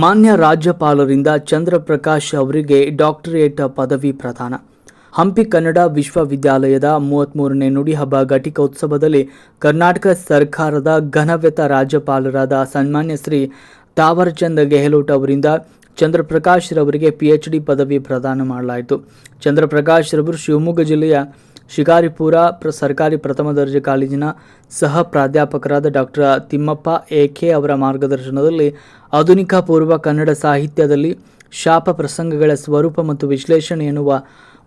ಮಾನ್ಯ ರಾಜ್ಯಪಾಲರಿಂದ ಚಂದ್ರಪ್ರಕಾಶ್ ಅವರಿಗೆ ಡಾಕ್ಟರೇಟ್ ಪದವಿ ಪ್ರದಾನ. ಹಂಪಿ ಕನ್ನಡ ವಿಶ್ವವಿದ್ಯಾಲಯದ ಮೂವತ್ತ್ಮೂರನೇ ನುಡಿ ಹಬ್ಬ ಘಟಿಕೋತ್ಸವದಲ್ಲಿ ಕರ್ನಾಟಕ ಸರ್ಕಾರದ ಘನವ್ಯತ ರಾಜ್ಯಪಾಲರಾದ ಸನ್ಮಾನ್ಯ ಶ್ರೀ ತಾವರ್ಚಂದ್ ಗೆಹ್ಲೋಟ್ ಅವರಿಂದ ಚಂದ್ರಪ್ರಕಾಶ್ ರವರಿಗೆ ಪಿ ಎಚ್ ಡಿ ಪದವಿ ಪ್ರದಾನ ಮಾಡಲಾಯಿತು. ಚಂದ್ರಪ್ರಕಾಶ್ ರವರು ಶಿವಮೊಗ್ಗ ಜಿಲ್ಲೆಯ ಶಿಕಾರಿಪುರ ಪ್ರ ಸರ್ಕಾರಿ ಪ್ರಥಮ ದರ್ಜೆ ಕಾಲೇಜಿನ ಸಹ ಪ್ರಾಧ್ಯಾಪಕರಾದ ಡಾಕ್ಟರ್ ತಿಮ್ಮಪ್ಪ ಎಕೆ ಅವರ ಮಾರ್ಗದರ್ಶನದಲ್ಲಿ ಆಧುನಿಕ ಪೂರ್ವ ಕನ್ನಡ ಸಾಹಿತ್ಯದಲ್ಲಿ ಶಾಪ ಪ್ರಸಂಗಗಳ ಸ್ವರೂಪ ಮತ್ತು ವಿಶ್ಲೇಷಣೆ ಎನ್ನುವ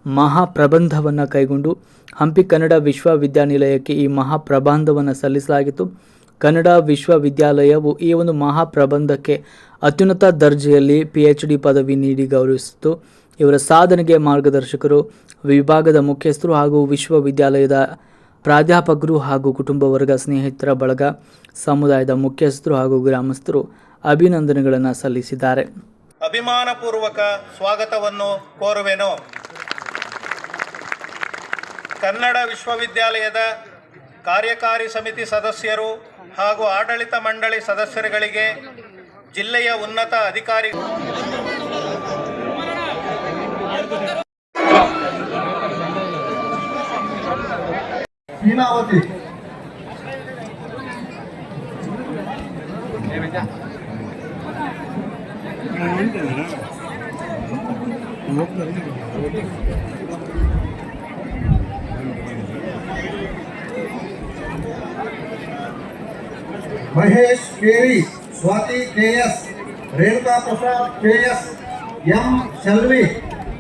ಮಹಾಪ್ರಬಂಧವನ್ನು ಕೈಗೊಂಡು ಹಂಪಿ ಕನ್ನಡ ವಿಶ್ವವಿದ್ಯಾನಿಲಯಕ್ಕೆ ಈ ಮಹಾಪ್ರಬಂಧವನ್ನು ಸಲ್ಲಿಸಲಾಗಿತ್ತು. ಕನ್ನಡ ವಿಶ್ವವಿದ್ಯಾಲಯವು ಈ ಒಂದು ಮಹಾಪ್ರಬಂಧಕ್ಕೆ ಅತ್ಯುನ್ನತ ದರ್ಜೆಯಲ್ಲಿ ಪಿ ಎಚ್ ಡಿ ಪದವಿ ನೀಡಿ ಗೌರವಿಸಿತು ಇವರ ಸಾಧನೆಗೆ ಮಾರ್ಗದರ್ಶಕರು, ವಿಭಾಗದ ಮುಖ್ಯಸ್ಥರು ಹಾಗೂ ವಿಶ್ವವಿದ್ಯಾಲಯದ ಪ್ರಾಧ್ಯಾಪಕರು ಹಾಗೂ ಕುಟುಂಬ ವರ್ಗ ಸ್ನೇಹಿತರ ಬಳಗ, ಸಮುದಾಯದ ಮುಖ್ಯಸ್ಥರು ಹಾಗೂ ಗ್ರಾಮಸ್ಥರು ಅಭಿನಂದನೆಗಳನ್ನು ಸಲ್ಲಿಸಿದ್ದಾರೆ. ಅಭಿಮಾನಪೂರ್ವಕ ಸ್ವಾಗತವನ್ನು ಕೋರುವೆನು. ಕನ್ನಡ ವಿಶ್ವವಿದ್ಯಾಲಯದ ಕಾರ್ಯಕಾರಿ ಸಮಿತಿ ಸದಸ್ಯರು ಹಾಗೂ ಆಡಳಿತ ಮಂಡಳಿ ಸದಸ್ಯರುಗಳಿಗೆ ಜಿಲ್ಲೆಯ ಉನ್ನತ ಅಧಿಕಾರಿ Mahesh K V Swathi K S Renuka Prasad K S M Shalvi.